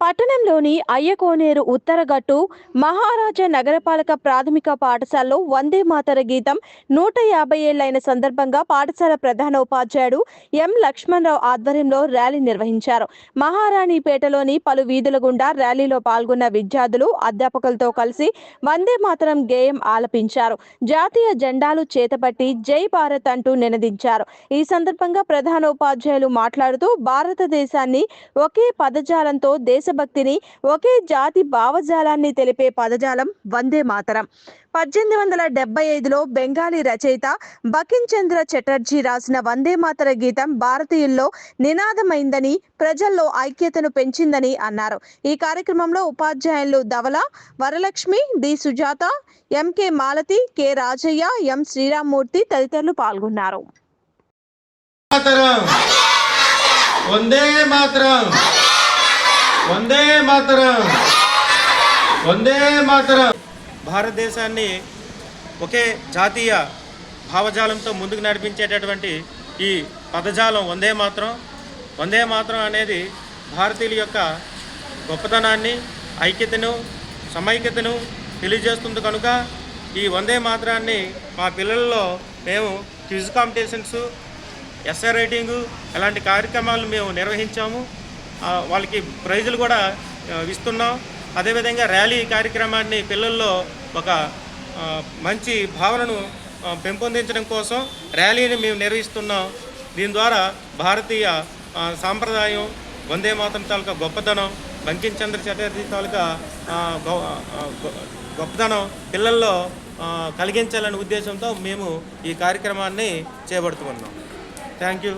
పట్టణంలోని అయ్యకోనేరు ఉత్తరగట్టు మహారాజా నగరపాలక ప్రాథమిక పాఠశాలలో వందే మాతర గీతం నూట యాభై ఏళ్ళైన సందర్భంగా పాఠశాల ప్రధాన ఉపాధ్యాయుడు ఎం లక్ష్మణరావు ఆధ్వర్యంలో ర్యాలీ నిర్వహించారు. మహారాణిపేటలోని పలు వీధుల గుండా ర్యాలీలో పాల్గొన్న విద్యార్థులు అధ్యాపకులతో కలిసి వందే మాతరం గేయం ఆలపించారు. జాతీయ జెండాలు చేతపట్టి జై భారత్ అంటూ నినదించారు. ఈ సందర్భంగా ప్రధాన ఉపాధ్యాయులు మాట్లాడుతూ భారతదేశాన్ని ఒకే పదజాలంతో దేశ దేశభక్తిని ఒకే జాతి భావజాలాన్ని తెలిపే పదజాలం వందే మాతరం. పద్దెనిమిది వందల డెబ్బై ఐదులో బెంగాలీ రచయిత బకిం చంద్ర చటర్జీ రాసిన వందే మాతర గీతం భారతీయుల్లో నినాదమైందని ప్రజల్లో ఐక్యతను పెంచిందని అన్నారు. ఈ కార్యక్రమంలో ఉపాధ్యాయులు Dhavala Varalakshmi D Sujatha M K Malathi K Rajaiah M Sriramamurthy తదితరులు పాల్గొన్నారు. వందే మాతరం. వందే మాతరం. వందే మాతరం. భారతదేశాన్ని ఒకే జాతీయ భావజాలంతో ముందుకు నడిపించేటటువంటి ఈ పదజాలం వందే మాత్రం. వందే మాత్రం అనేది భారతీయుల యొక్క గొప్పతనాన్ని ఐక్యతను సమైక్యతను తెలియజేస్తుంది కనుక ఈ వందే మాత్రాన్ని మా పిల్లల్లో మేము క్విజ్ కాంపిటీషన్స్ ఎస్ఏ రైటింగు ఇలాంటి కార్యక్రమాలు మేము నిర్వహించాము. వాళ్ళకి ప్రైజులు కూడా ఇస్తున్నాం. అదేవిధంగా ర్యాలీ కార్యక్రమాన్ని పిల్లల్లో ఒక మంచి భావనను పెంపొందించడం కోసం ర్యాలీని మేము నిర్వహిస్తున్నాం. దీని ద్వారా భారతీయ సాంప్రదాయం వందే మాతరం తాలూకా గొప్పతనం బంకిం చంద్ర చటర్జీ తాలూకా గొ- గొ- గొప్పతనం పిల్లల్లో కలిగించాలనే ఉద్దేశంతో మేము ఈ కార్యక్రమాన్ని చేపడుతున్నాం థ్యాంక్ యూ.